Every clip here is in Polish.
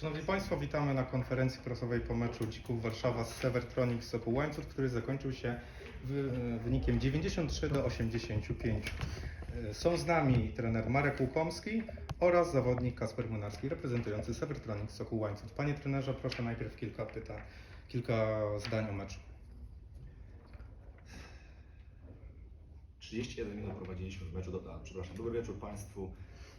Szanowni Państwo, witamy na konferencji prasowej po meczu Dzików Warszawa z Severtronics Sokół Łańcut, który zakończył się wy- wynikiem 93 do 85. E, Są z nami trener Marek Łukomski oraz zawodnik Kasper Młynarski reprezentujący Severtronics Sokół Łańcut. Panie trenerze, proszę najpierw kilka pytań, kilka zdań o meczu. 31 minut prowadziliśmy w meczu, do, a, przepraszam, dobry wieczór Państwu.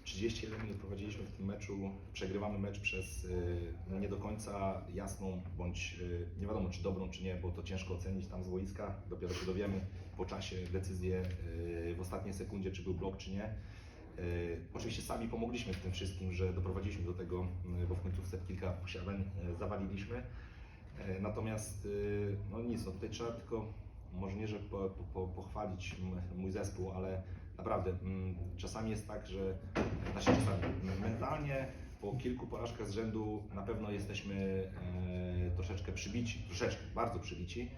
31 minut prowadziliśmy w tym meczu, przegrywamy mecz przez y, no nie do końca jasną, bądź y, nie wiadomo czy dobrą, czy nie, bo to ciężko ocenić tam z boiska. Dopiero się dowiemy po czasie decyzję y, w ostatniej sekundzie, czy był blok, czy nie. Oczywiście sami pomogliśmy w tym wszystkim, że doprowadziliśmy do tego, bo w końcówce kilka posiadań zawaliliśmy. E, Natomiast no nic, no tutaj trzeba tylko może nie, że po, po, pochwalić mój zespół, ale naprawdę mm, czasami jest tak, że znaczy czasami mentalnie po kilku porażkach z rzędu na pewno jesteśmy e, troszeczkę przybici, troszeczkę, bardzo przybici.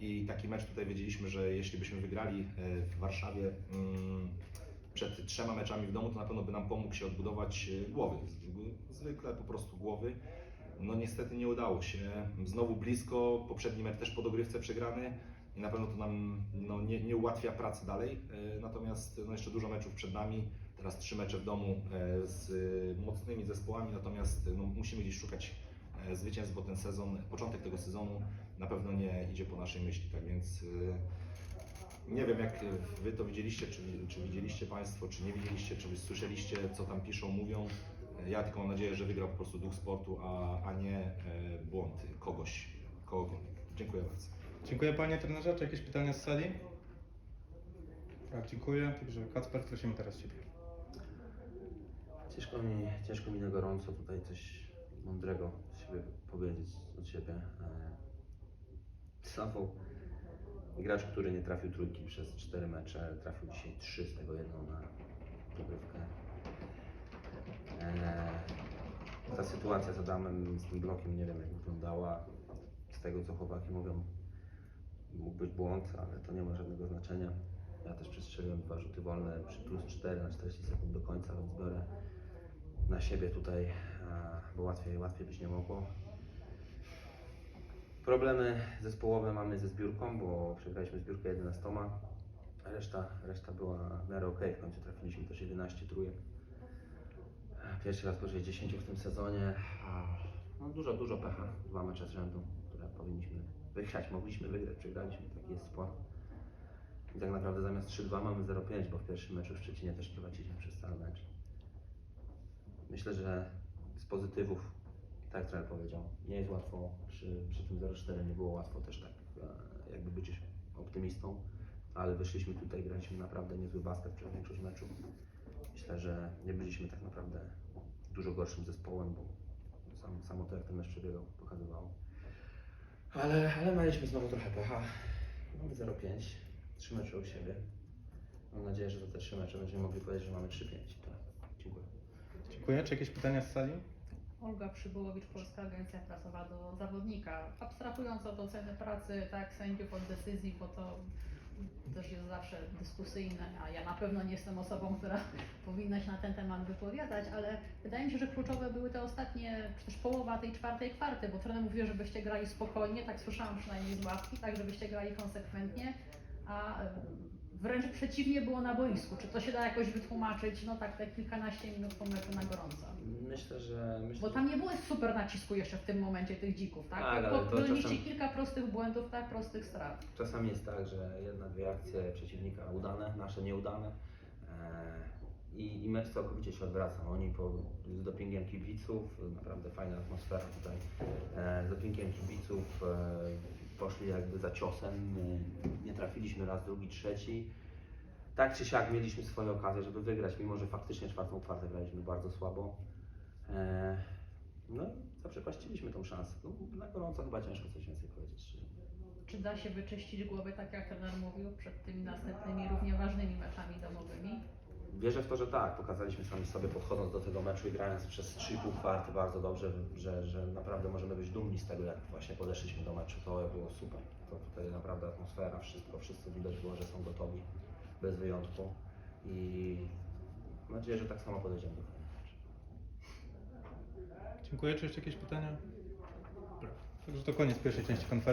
I taki mecz tutaj wiedzieliśmy, że jeśli byśmy wygrali e, w Warszawie mm, przed trzema meczami w domu, to na pewno by nam pomógł się odbudować e, głowy. Zwykle po prostu głowy. No niestety nie udało się. Znowu blisko, poprzedni mecz też po dogrywce przegrany i na pewno to nam no, nie, nie ułatwia pracy dalej. E, Natomiast no, jeszcze dużo meczów przed nami. Teraz trzy mecze w domu e, z mocnymi zespołami, natomiast no, musimy gdzieś szukać e, zwycięstw, bo ten sezon, początek tego sezonu na pewno nie idzie po naszej myśli. Tak więc nie wiem, jak Wy to widzieliście, czy, czy widzieliście Państwo, czy nie widzieliście, czy słyszeliście, co tam piszą, mówią. Ja tylko mam nadzieję, że wygrał po prostu duch sportu, a, a nie błąd kogoś, kogokolwiek. Dziękuję bardzo. Dziękuję Panie trenerze. Czy jakieś pytania z sali? Tak, dziękuję. Także Kacper, prosimy teraz Ciebie. Ciężko mi, ciężko mi na gorąco tutaj coś mądrego siebie powiedzieć od siebie. E, Safo, gracz, który nie trafił trójki przez cztery mecze, trafił dzisiaj trzy, z tego jedną na dogrywkę. E, Ta sytuacja z Adamem, z tym blokiem, nie wiem jak wyglądała. Z tego co chłopaki mówią, mógł być błąd, ale to nie ma żadnego znaczenia. Ja też przestrzeliłem dwa rzuty wolne przy plus 4 na 40 sekund do końca, więc biorę na siebie tutaj, bo łatwiej, łatwiej być nie mogło. Problemy zespołowe mamy ze zbiórką, bo przegraliśmy zbiórkę 11, a reszta, reszta była w miarę ok. W końcu trafiliśmy też 11 trójek. Pierwszy raz po 60 w tym sezonie. No dużo, dużo pecha. Dwa mecze z rzędu, które powinniśmy wygrać. Mogliśmy wygrać, przegraliśmy. Taki jest skład. I tak naprawdę zamiast 3-2 mamy 0-5, bo w pierwszym meczu w Szczecinie też prowadziliśmy przez cały mecz. Myślę, że z pozytywów, tak trener powiedział, nie jest łatwo przy, przy tym 0-4, nie było łatwo też tak e, jakby być optymistą, ale wyszliśmy tutaj, graliśmy naprawdę niezły basket przez większość meczu. Myślę, że nie byliśmy tak naprawdę dużo gorszym zespołem, bo sam, samo to jak ten mecz przebiegał pokazywało. Ale, ale mieliśmy znowu trochę pecha. Mamy 0-5, trzy mecze u siebie. Mam nadzieję, że za te trzy mecze będziemy mogli powiedzieć, że mamy 3-5. Tak. Dziękuję. Dziękuję. Czy jakieś pytania z sali? Olga Przybyłowicz, Polska Agencja Prasowa do zawodnika. Abstrahując od oceny pracy, tak, sędziów od decyzji, bo to też jest zawsze dyskusyjne, a ja na pewno nie jestem osobą, która powinna się na ten temat wypowiadać, ale wydaje mi się, że kluczowe były te ostatnie, czy też połowa tej czwartej kwarty, bo trener mówił, żebyście grali spokojnie, tak słyszałam przynajmniej z ławki, tak, żebyście grali konsekwentnie, a wręcz przeciwnie było na boisku. Czy to się da jakoś wytłumaczyć, no tak, te kilkanaście minut po meczu na gorąco? Bo tam nie było super nacisku jeszcze w tym momencie tych dzików, tak? Tak, ale to Popełniliście czasem- kilka prostych błędów, tak? Prostych strat. Czasami jest tak, że jedna, dwie akcje przeciwnika udane, nasze nieudane. E, I, I mecz całkowicie się odwraca. Oni po, z dopingiem kibiców, naprawdę fajna atmosfera tutaj, e, z dopingiem kibiców e, poszli jakby za ciosem. E, nie trafiliśmy raz, drugi, trzeci. Tak czy siak mieliśmy swoje okazje, żeby wygrać, mimo że faktycznie czwartą kwartę graliśmy bardzo słabo. E, no i zaprzepaściliśmy tą szansę. No, na gorąco chyba ciężko coś więcej powiedzieć. Czy da się wyczyścić głowę, tak jak trener mówił, przed tymi następnymi równie ważnymi meczami domowymi? Wierzę w to, że tak. Pokazaliśmy sami sobie podchodząc do tego meczu i grając przez 3,5 kwarty bardzo dobrze, że, że naprawdę możemy być dumni z tego, jak właśnie podeszliśmy do meczu. To było super. To tutaj naprawdę atmosfera, wszystko, wszyscy widać było, że są gotowi, bez wyjątku. I mam nadzieję, że tak samo podejdziemy do meczu. Dziękuję. Czy jeszcze jakieś pytania? Także to koniec pierwszej części konferencji.